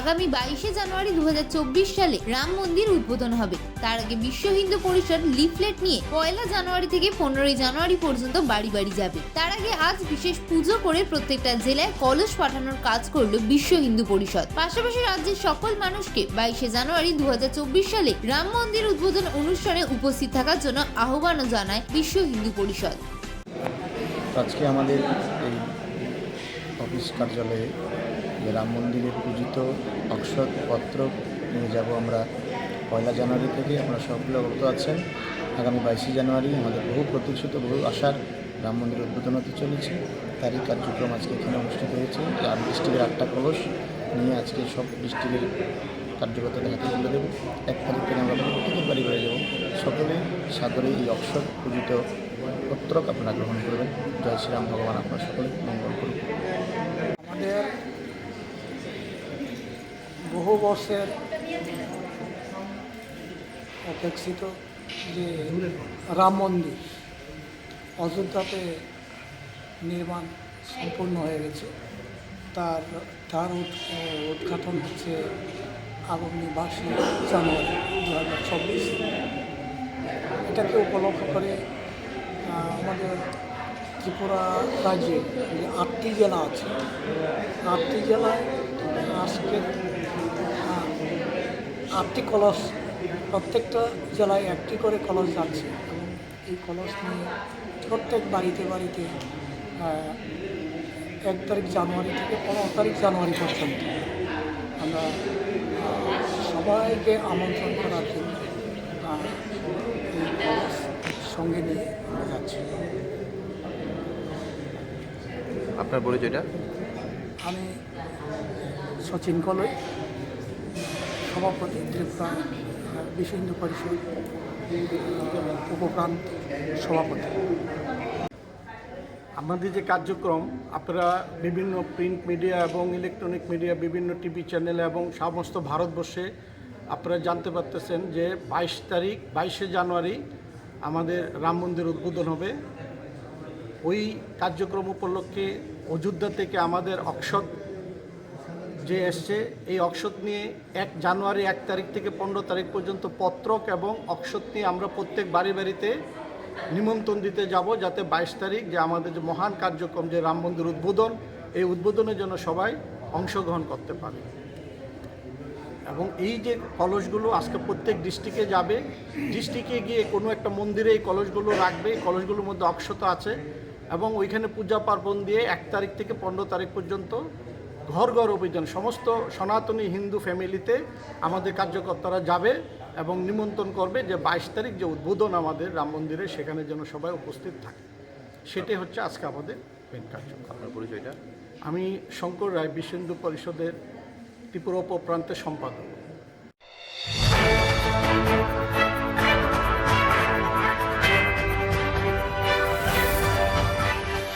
আগামী বাইশে জানুয়ারি দুহাজার চব্বিশ সালে রাম মন্দির উদ্বোধন হবে। তার আগে বিশ্ব হিন্দু পরিষদ লিফলেট নিয়ে পয়লা জানুয়ারি থেকে পনেরোই জানুয়ারি পর্যন্ত বাড়ি বাড়ি যাবে। তার আগে আজ বিশেষ পুজো করে প্রত্যেকটা জেলায় কলস পাঠানোর কাজ করল বিশ্ব হিন্দু পরিষদ। পাশাপাশি রাজ্যের সকল মানুষকে বাইশে জানুয়ারি দু হাজার চব্বিশ সালে রাম মন্দির উদ্বোধন অনুষ্ঠানে উপস্থিত থাকার জন্য আহ্বানও জানায় বিশ্ব হিন্দু পরিষদ। আজকে আমাদের এই অফিস কার্যালয়ে যে রাম মন্দিরের পূজিত অক্ষরপত্র নিয়ে যাব আমরা পয়লা জানুয়ারি থেকে। আপনারা সকলে অবগত আছেন। আগামী বাইশে জানুয়ারি আমাদের বহু প্রতীক্ষিত, বহু আশার রাম মন্দির উদ্বোধন হতে চলেছে। তারই কার্যক্রম আজকে এখানে অনুষ্ঠিত হয়েছে। আর ডিস্ট্রিক্টের আটটা কলস নিয়ে আজকে সব ডিস্ট্রিক্টের কার্যকর্তা দেখাতে তুলে দেবো। এক তারিখ থেকে আমরা প্রত্যেকের বাড়ি বাড়ি যাব। সকলে সাদরে এই অক্ষর পূজিত পত্রক আপনারা গ্রহণ করবেন। জয় শ্রীরাম, ভগবান আপনার সকলে মঙ্গল করুন বহু বর্ষের অপেক্ষিত যে রাম মন্দির অযোধ্যাতে নির্মাণ সম্পূর্ণ হয়ে গেছে। তার তার উদ- উদ্ঘাটন হচ্ছে আগামী বাইশে জানুয়ারি দু হাজার চব্বিশ। এটাকে উপলক্ষ করে আমাদের ত্রিপুরা রাজ্যে আটটি জেলা আছে, আটটি জেলায় আজকে আটটি কলস প্রত্যেকটা জেলায় একটি করে কলস যাচ্ছে। এবং এই কলস নিয়ে প্রত্যেক বাড়িতে বাড়িতে এক তারিখ জানুয়ারি থেকে পনেরো তারিখ জানুয়ারি পর্যন্ত আমরা সবাইকে আমন্ত্রণ করার জন্য এই কলস সঙ্গে নিয়ে আমরা যাচ্ছি। আপনার পরিচয়টা আমি সচিন কলই। সভাপতি ত্রিপুরা বিশ্ব হিন্দু পরিষদ উপপ্রান্ত সভাপতি। আমাদের যে কার্যক্রম, আপনারা বিভিন্ন প্রিন্ট মিডিয়া এবং ইলেকট্রনিক মিডিয়া, বিভিন্ন টিভি চ্যানেল এবং সমস্ত ভারতবর্ষে আপনারা জানতে পারতেছেন যে বাইশ তারিখ, বাইশে জানুয়ারি আমাদের রাম মন্দির উদ্বোধন হবে। ওই কার্যক্রম উপলক্ষে অযোধ্যা থেকে আমাদের অক্ষত যে এসছে, এই অক্ষত নিয়ে এক জানুয়ারি এক তারিখ থেকে পনেরো তারিখ পর্যন্ত পত্রক এবং অক্ষত নিয়ে আমরা প্রত্যেক বাড়ি বাড়িতে নিমন্ত্রণ দিতে যাব যাতে বাইশ তারিখ যে আমাদের যে মহান কার্যক্রম যে রাম মন্দির উদ্বোধন, এই উদ্বোধনের জন্য সবাই অংশগ্রহণ করতে পারে। এবং এই যে কলসগুলো আজকে প্রত্যেক ডিস্ট্রিক্টে যাবে, ডিস্ট্রিক্টে গিয়ে কোনো একটা মন্দিরে এই কলসগুলো রাখবে, এই কলসগুলোর মধ্যে অক্ষত আছে এবং ওইখানে পূজা পার্বণ দিয়ে এক তারিখ থেকে পনেরো তারিখ পর্যন্ত ঘর ঘর অভিযান সমস্ত সনাতনী হিন্দু ফ্যামিলিতে আমাদের কার্যকর্তারা যাবে এবং নিমন্ত্রণ করবে যে বাইশ তারিখ যে উদ্বোধন আমাদের রাম মন্দিরে সেখানে যেন সবাই উপস্থিত থাকে। সেটাই হচ্ছে আজকে আমাদের মেন কার্যক্রম। পরিচয়টা? আমি শঙ্কর রায় বিশ্ব হিন্দু পরিষদের ত্রিপুরা উপপ্রান্তের সম্পাদক।